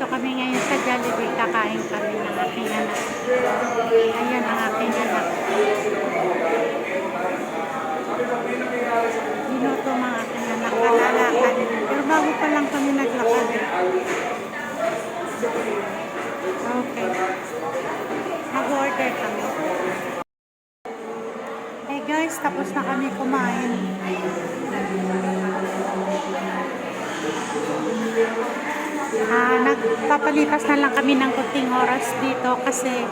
Nandito kami ngayon sa Jollibee. Kakain kami ng aking anak. Ayan ang aking anak. Minuto mga aking anak. Kalalakad. Pero bago pa lang kami naglakad. eh. Okay. Mag-order kami. Hey guys, tapos na kami kumain. Ah, nagpapalipas na lang kami ng kunting oras dito kasi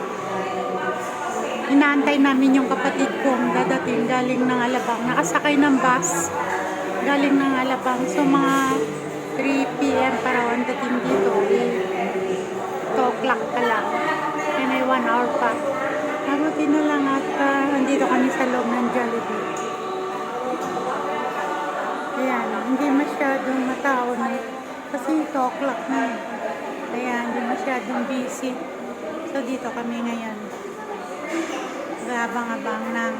inaantay namin yung kapatid kong dadating galing ng Alabang. Nakasakay ng bus galing ng Alabang. So mga 3 p.m. para ang dating dito. Eh, 2 o'clock pa lang. Kaya may 1 hour pa. Mabuti na lang at ah, nandito kami sa loob ng Jollibee. Ayan, hindi masyadong matao na 2 o'clock na. Kaya hindi masyadong busy. So dito kami ngayon. Gabang-abang ng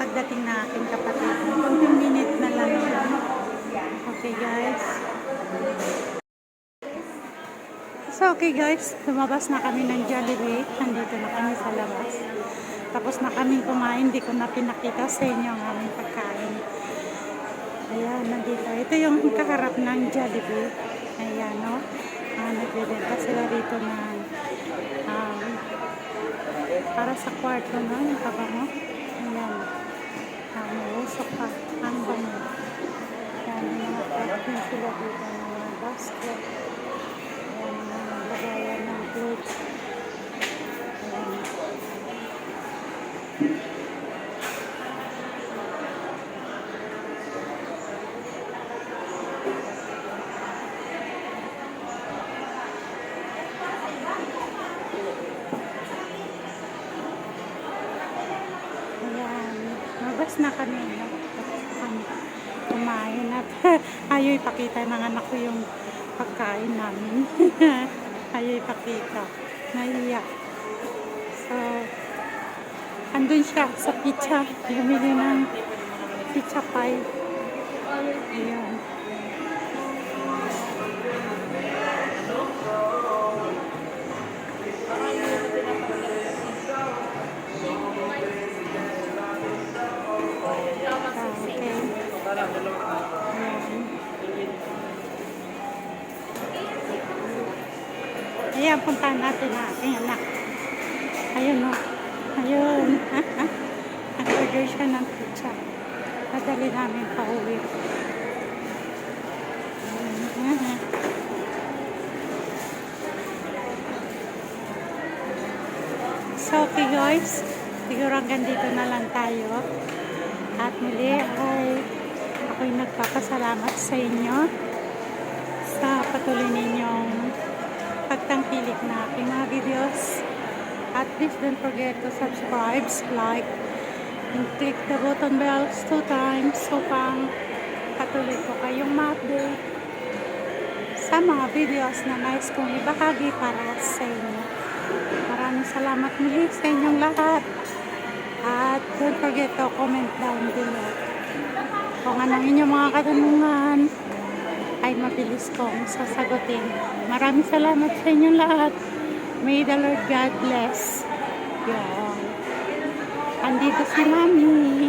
pagdating na aking kapatid. 15 minutes na lang. Okay guys. So okay guys, lumabas na kami ng Jollibee. Nandito na kami sa labas. Tapos na kami kumain, hindi ko na pinakita sa inyo ang aming pagkain. Ayan, nandito. Ito yung kaharap ng Jollibee. Ayan, no? Ah, nagbibenta sila dito ng um, para sa kwarto, no? Yung kabango. Ayan. Ah, may usok pa. Ang bango. Ayan, may mga packing sila dito ng mga basket. Ayan, mga lagayan ng clothes. Ayan. Ayan, mabas na kami. Tapos kami kumain at ayaw ipakita ng anak ko yung pagkain namin. ayaw ipakita. Nahiya. So, andun siya sa pizza. Bumili ng pizza pie. Ayan. Ayan. Ayan, puntahan natin ang aking anak. Ayun o. Ayun. Nag-order siya ng pizza. Madali namin pa uwi. So, okay guys. Siguro hanggang dito na lang tayo. At muli ay ako'y nagpapasalamat sa inyo sa patuloy ninyong pagtangkilik na aking mga videos. At please don't forget to subscribe, like, and click the button bells two times so pang patuloy ko kayong ma-update sa mga videos na nais kong ibahagi para sa inyo. Maraming salamat muli sa inyong lahat. At don't forget to comment down below. Kung anong inyong mga katanungan, ay mabilis kong sasagutin. Maraming salamat sa inyong lahat. May the Lord God bless all. Andito si Mami.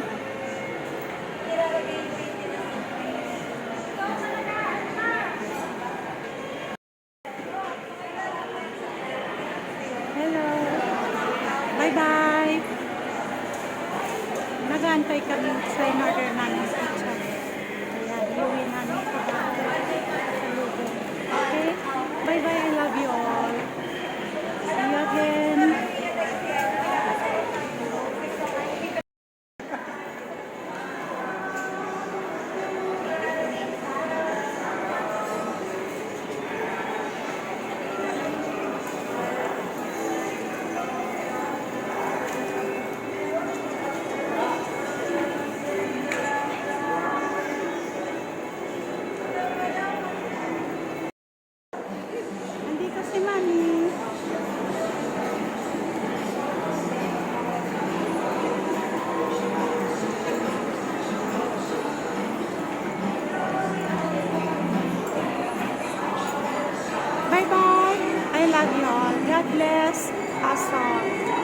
Hello. Bye-bye. Nag-aantay kami sa in-order namin Love you all. God bless us all.